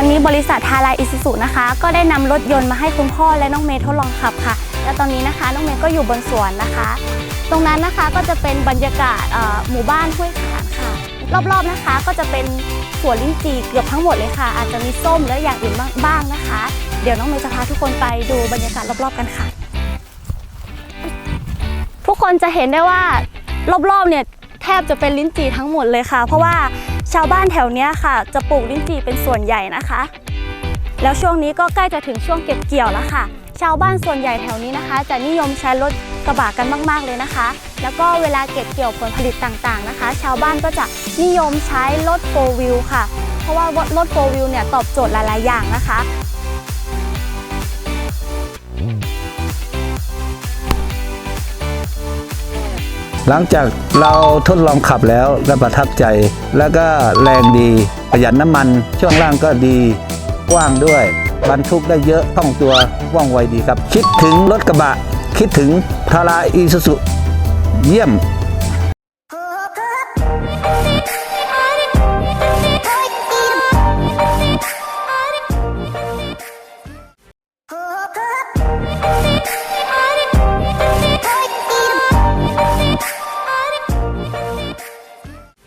ันนี้บริษัททาราอิสุสุนะคะ ก็ได้นำรถยนต์มาให้คุณพ่อและน้องเมย์ทดลองขับค่ะ และตอนนี้นะคะน้องเมย์ก็อยู่บนสวนนะคะ ตรงนั้นนะคะก็จะเป็นบรรยากาศหมู่บ้านห้วยขานค่ะ รอบๆนะคะก็จะเป็นสวนลิ้นจี่เกือบทั้งหมดเลยค่ะ อาจจะมีส้มและอย่างอื่นบ้างนะคะ เดี๋ยวน้องเมย์จะพาทุกคนไปดูบรรยากาศรอบๆกันค่ะ ทุกคนจะเห็นได้ว่ารอบๆเนี่ย แทบจะเป็นลิ้นจี่ทั้งหมดเลยค่ะ เพราะว่าชาวบ้านแถวนี้ค่ะ จะปลูกลิ้นจี่เป็นส่วนใหญ่นะคะ แล้วช่วงนี้ก็ใกล้จะถึงช่วงเก็บเกี่ยวแล้วค่ะ ชาวบ้านส่วนใหญ่แถวนี้นะคะ จะนิยมใช้รถกระบะกันมาก ๆเลยนะคะ แล้วก็เวลาเก็บเกี่ยวผลผลิตต่างๆนะคะ ชาวบ้านก็จะนิยมใช้รถโฟวิวค่ะ เพราะว่ารถโฟวิวเนี่ยตอบโจทย์หลายๆอย่างนะคะ หลังจากเราทดลองขับแล้วและประทับใจ แล้วก็แรงดีประหยัดน้ำมัน ช่วงล่างก็ดีกว้างด้วย บรรทุกได้เยอะท่องตัวว่องไวดีครับ คิดถึงรถกระบะ คิดถึงทาราอีซูซุเยี่ยม